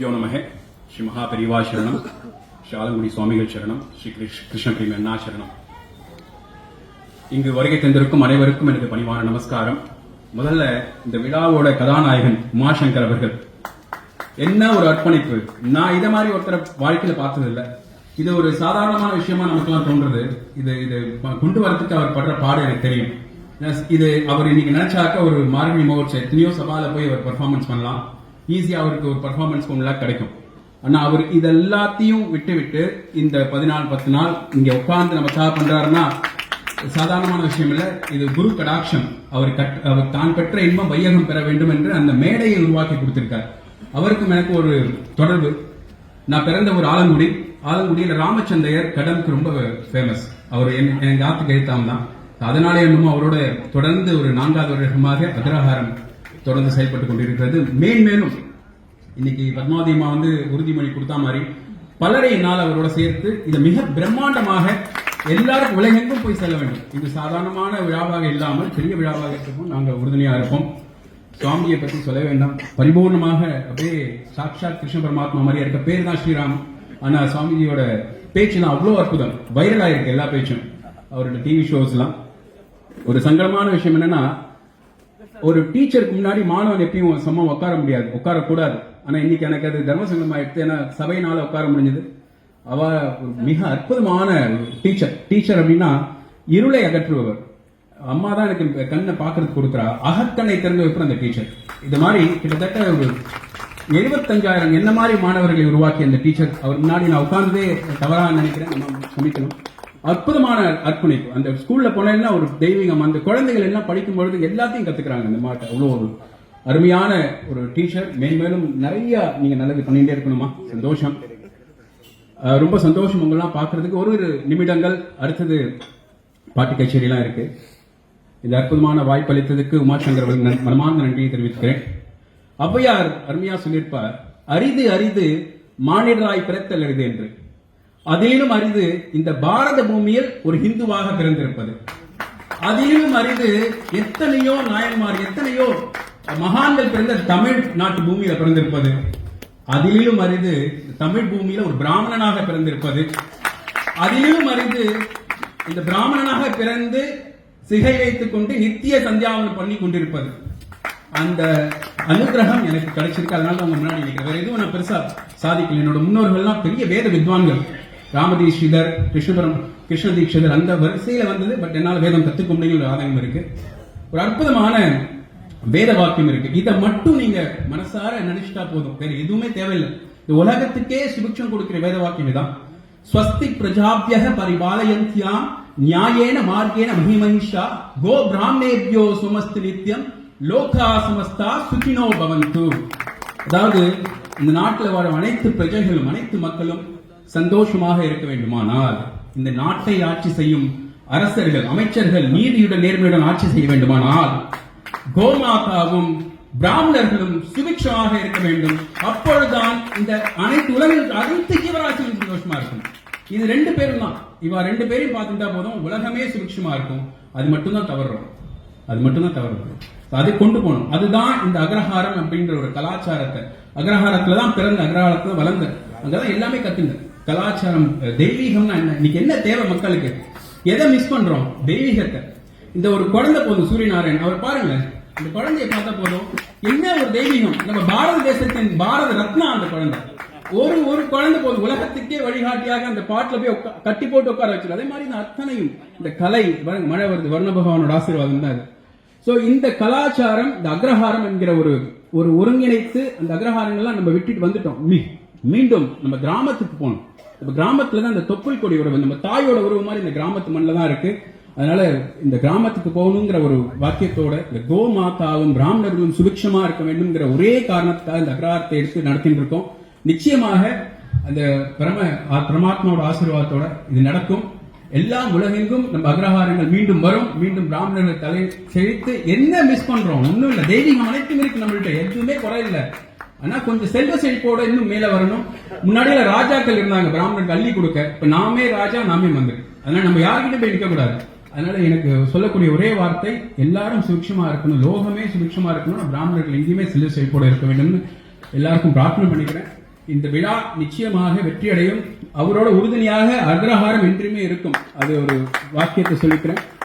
யோ நமக ஸ்ரீ மகா பெரிவா சரணம் ஸ்ரீ ஆலங்குடி சுவாமிகள் சரணம். ஸ்ரீ கிருஷ்ண பிரிமி அண்ணா சரணம். இங்கு வருகை தந்திருக்கும் அனைவருக்கும் எனது பணிவான நமஸ்காரம். முதல்ல இந்த விழாவோட கதாநாயகன் உமாசங்கர் அவர்கள். என்ன ஒரு அர்ப்பணிப்பு? நான் இதை மாதிரி ஒருத்தரை வாழ்க்கையில பார்த்தது இல்லை இது ஒரு சாதாரணமான விஷயமா நமக்கெல்லாம் தோன்றது. இது இது கொண்டு வரதுக்கு அவர் படுற பாடு எனக்கு தெரியும். இது அவர் இன்னைக்கு நினைச்சாக்க ஒரு மார்கழி மகோற்சவம் எத்தனையோ சபால போய் அவர் பெர்ஃபார்மன்ஸ் பண்ணலாம். ஈஸியா அவருக்கு ஒரு பெர்ஃபார்மன்ஸ் ஒன் கிடைக்கும். ஆனால் அவர் இது எல்லாத்தையும் விட்டு விட்டு இந்த பதினாலு பத்து நாள் இங்கே உட்கார்ந்து நமக்காக பண்றாருன்னா சாதாரணமான விஷயம் இல்லை. இது குரு கடாட்சம். அவர் கட்- அவர் தான் பெற்ற இன்பம் வையகம் பெற வேண்டும் என்று அந்த மேடையை உருவாக்கி கொடுத்திருக்கார். அவருக்கும் எனக்கு ஒரு தொடர்பு. நான் பிறந்த ஒரு ஆலங்குடி. ஆலங்குடியில ராமச்சந்தையர் கடலுக்கு ரொம்ப ஃபேமஸ் அவர் என் என் ஆத்துக்கு எழுத்தாம் தான் அதனாலே என்னமோ அவரோட தொடர்ந்து ஒரு நான்காவது வருடமாக அக்ரஹாரம் தொடர்ந்து செயல்பட்டு கொண்டிருக்கிறது. மேன்மேலும் இன்னைக்கு பத்மாவதியம்மா வந்து உறுதிமொழி கொடுத்தா மாதிரி பலரை என்னால் அவரோட சேர்த்து இதை மிக பிரம்மாண்டமாக எல்லாரும் உலகெங்கும் போய் செல்ல வேண்டும். இது சாதாரணமான விழாவாக இல்லாமல் பெரிய விழாவாக இருக்கும் நாங்கள் உறுதுணையாக இருப்போம். சுவாமியை பற்றி சொல்ல வேண்டாம். பரிபூர்ணமாக அப்படியே சாட்சாத் கிருஷ்ண பரமாத்மா மாதிரி இருக்க பேர் தான் ஸ்ரீராம். ஆனா சுவாமிஜியோட பேச்சுலாம் அவ்வளோ அற்புதம். வைரலாக இருக்கு எல்லா பேச்சும். அவரோட டிவி ஷோஸ்லாம் ஒரு சங்கடமான விஷயம் என்னன்னா ஒரு டீச்சருக்கு முன்னாடி மாணவன் எப்பயும் சும்மா உட்கார முடியாது உட்காரக்கூடாது. ஆனா இன்னைக்கு எனக்கு அது தர்மசங்கமா எடுத்து ஏன்னா சபையினால உட்கார முடிஞ்சது. அவ மிக அற்புதமான டீச்சர் டீச்சர் அப்படின்னா இருளை அகற்றுபவர். அம்மா தான் எனக்கு கண்ணை பார்க்கறது கொடுக்குறா. அகக்கண்ணை திறந்து வைக்கிற அந்த டீச்சர் இது மாதிரி கிட்டத்தட்ட ஒரு எழுபத்தஞ்சாயிரம் என்ன மாதிரி மாணவர்களை உருவாக்கி அந்த டீச்சர் அவர் முன்னாடி நான் உட்கார்ந்ததே தவறா நினைக்கிறேன். நம்ம சமைக்கணும். அற்புதமான அர்ப்பணிப்பு. அந்த ஸ்கூல்ல போனா ஒரு தெய்வீகம். அந்த குழந்தைகள் எல்லாம் படிக்கும் பொழுது எல்லாத்தையும் கத்துக்கிறாங்க இந்த மாட்டை. அவ்வளோ ஒரு அருமையான ஒரு டீச்சர் மேன்மேலும் நிறைய நீங்க நல்லது பண்ணிட்டே இருக்கணுமா? சந்தோஷம். ரொம்ப சந்தோஷம் உங்கெல்லாம் பாக்குறதுக்கு ஒரு ஒரு நிமிடங்கள். அடுத்தது பாட்டு கச்சேரிலாம் இருக்கு. இந்த அற்புதமான வாய்ப்பளித்ததுக்கு உமாசங்கர் அவர்களுக்கு மனமார்ந்த நன்றியை தெரிவிக்கிறேன் ஔவையார் அருமையா சொல்லியிருப்பார். அரிது அரிது மானிடராய் பிறத்தல் அரிது என்று. அதிலும் அரிது இந்த பாரத பூமியில் ஒரு ஹிந்துவாக பிறந்திருப்பது. அதிலும் அரிது எத்தனையோ நாயன்மார் எத்தனையோ மகான்கள் பிறந்த தமிழ் நாட்டு பூமியில பிறந்திருப்பது. அதிலும் அரிது தமிழ் பூமியில ஒரு பிராமணனாக பிறந்திருப்பது. அதிலும் அரிது இந்த பிராமணனாக பிறந்து சிகை வைத்துக் கொண்டு நித்திய சந்தியாவனம் பண்ணி கொண்டிருப்பது. அந்த அனுகிரகம் எனக்கு கிடைச்சிருக்கு. அதனால உங்க முன்னாடி நிற்கிறேன் வேற எதுவும் நான் பெருசா சாதிக்கல. என்னோட முன்னோர்கள்லாம் பெரிய வேத வித்வான்கள். ராமதீஷிதர் கிருஷ்ணபுரம் கிருஷ்ண தீட்சிதர் அந்த வரிசையில வந்தது பட் என்னால் வேதம் கத்துக்க முடியும் ஒரு ஆதாயம் இருக்கு. ஒரு அற்புதமான வேத வாக்கியம் இருக்கு. இதை மட்டும் நீங்க மனசார நினைச்சிட்டா போதும். வேற எதுவுமே தேவையில்லை. இந்த உலகத்துக்கே சுபிக்ஷம் கொடுக்கிற வேத வாக்கியம் இதான். ஸ்வஸ்தி பிரஜாபியக பரிபாலயந்தியாம் நியாயேன மார்க்கேன மகிமனிஷா கோ பிராமணேபியோ சுமஸ்து நித்யம் லோகா சமஸ்தா சுகினோ பவந்து. அதாவது இந்த நாட்டில் வாழும் அனைத்து பிரஜைகளும் அனைத்து மக்களும் சந்தோஷமாக இருக்க வேண்டுமானால் இந்த நாட்டை ஆட்சி செய்யும் அரசர்கள் அமைச்சர்கள் நீதியுடன் நேர்மையுடன் ஆட்சி செய்ய வேண்டுமானால் கோமாதாவும் பிராமணர்களும் சுபிக்ஷமாக இருக்க வேண்டும். அப்பொழுதுதான் இந்த அனைத்து உலகில் அனைத்து ஜீவராசியும் சந்தோஷமா இருக்கும். இது ரெண்டு பேரும் தான். இவா ரெண்டு பேரையும் பார்த்துட்டா போதும் உலகமே சுபிக்ஷமா இருக்கும். அது மட்டும்தான் தவறுறோம். அது மட்டும்தான் தவறு அதை கொண்டு போகணும். அதுதான் இந்த அக்ரஹாரம் அப்படின்ற ஒரு கலாச்சாரத்தை. அக்ரஹாரத்துல தான் பிறந்த அக்ரஹாரத்துல வளர்ந்த அங்கதான் எல்லாமே கத்துங்க கலாச்சாரம் தெய்வீகம்னா என்ன? இன்னைக்கு என்ன தேவை மக்களுக்கு? எதை மிஸ் பண்றோம்? தெய்வீகத்தை. இந்த ஒரு குழந்தை போதும் சூரியநாராயண். அவர் பாருங்க இந்த குழந்தைய பார்த்தா போதும். என்ன ஒரு தெய்வீகம்? நம்ம பாரத தேசத்தின் பாரத ரத்னா அந்த குழந்தை. ஒரு ஒரு குழந்தை போதும். உலகத்துக்கே வழிகாட்டியாக அந்த பாட்டுல போய் உட்கா- கட்டி போட்டு உட்கார வச்சு அதே மாதிரி இந்த அத்தனையும் இந்த கலை மழை வருது. வர்ண பகவானோட ஆசீர்வாதம் தான் அது. ஸோ இந்த கலாச்சாரம் இந்த அக்ரஹாரம் என்கிற ஒரு ஒரு ஒருங்கிணைத்து அந்த அக்ரஹாரங்கள்லாம் நம்ம விட்டுட்டு வந்துட்டோம். மீ- மீண்டும் நம்ம கிராமத்துக்கு போகணும். நம்ம கிராமத்துல தான் இந்த தொப்புள் கொடி உறவு நம்ம தாயோட உறவு மாதிரி இந்த கிராமத்து மண்ணில் தான் இருக்கு. அதனால இந்த கிராமத்துக்கு போகணுங்கிற ஒரு வாக்கியத்தோட இந்த கோ மாதாவும் பிராமணர்களும் சுபிக்ஷமா இருக்க வேண்டும்ங்கிற ஒரே காரணத்துக்காக இந்த அக்ரஹாரத்தை எடுத்து நடத்திட்டு இருக்கோம். நிச்சயமாக அந்த பரம பிரமாத்மாவோட பரமாத்மாவோட ஆசீர்வாதத்தோட இது நடக்கும். எல்லாம் உலகெங்கும் நம்ம அக்ரஹாரங்கள் மீண்டும் வரும். மீண்டும் பிராமணர்கள் தலை செழித்து என்ன மிஸ் பண்றோம்? ஒன்றும் இல்லை. தெய்வீகம் அனைத்தும் இருக்கு நம்மள்ட்ட. எதுவுமே குறையில்லை ஆனா கொஞ்சம் செல்வ செழிப்போட இன்னும் மேல வரணும். முன்னாடியில ராஜாக்கள் இருந்தாங்க பிராமணர்கள் அள்ளி கொடுக்க. இப்ப நாமே ராஜா நாமே மந்திரி. அதனால நம்ம யாருக்கிட்ட போய் நிற்க கூடாது அதனால எனக்கு சொல்லக்கூடிய ஒரே வார்த்தை எல்லாரும் சுபிக்ஷமா இருக்கணும் லோகமே சுபிக்ஷமா இருக்கணும் பிராமணர்கள் எங்கேயுமே செல்வ செழிப்போட இருக்க வேண்டும்னு எல்லாருக்கும் பிரார்த்தனை பண்ணிக்கிறேன். இந்த விழா நிச்சயமாக வெற்றியடையும். அவரோட உறுதுணையாக அக்ரஹாரம் என்றுமே இருக்கும். அது ஒரு வாக்கியத்தை சொல்லிக்கிறேன்.